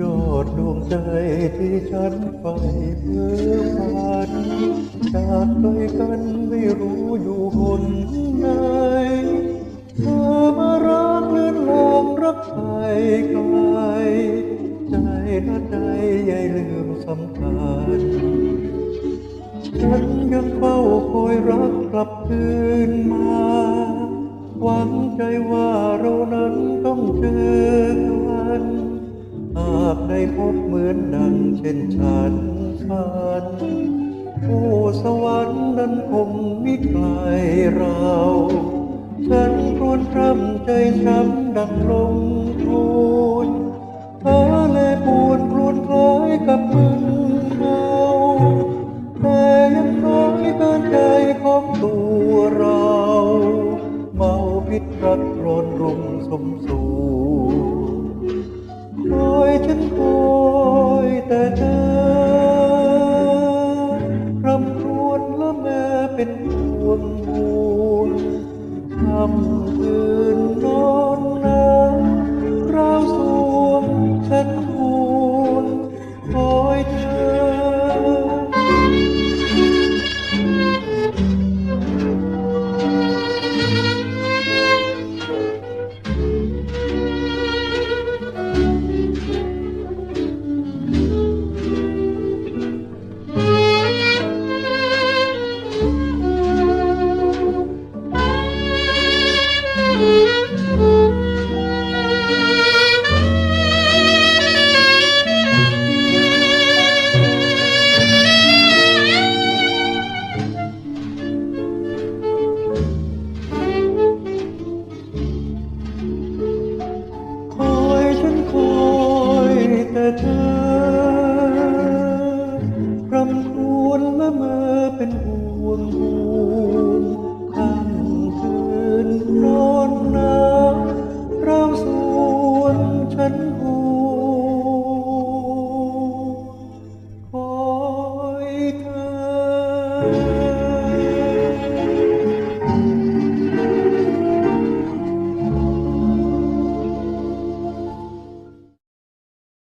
ยอดดวงใจที่ฉันใฝ่เพื่อฝันจากไกลกันไม่รู้อยู่หนไหนเธอมารักเลื่อนลองรักใครไกลใจละใจใหญ่ลืมสำคัญฉันยังเฝ้าคอยรักกลับคืนมาหวังใจว่าเรานั้นต้องเจอกันากได้พบเหมือนดังเช่นฉันฝันโอ้สวรรค์นั้นคงมิไกลเรา ฉันครวญคร่ำใจช้ำดังลมทูลเธอและปวนครวญคล้ายกับมึนเมาแต่ยังน้อยเกินใจของตัวเรา เมาพิษรักร้อนรุมสมสู่ คอยฉันคอยแต่เธอคำครวญละแม่เป็นห่วงห่วงคำคืน เป็นห่วงห่วงค่ำคืนนอนหนาวร้องสวนฉันหูคอยเธอ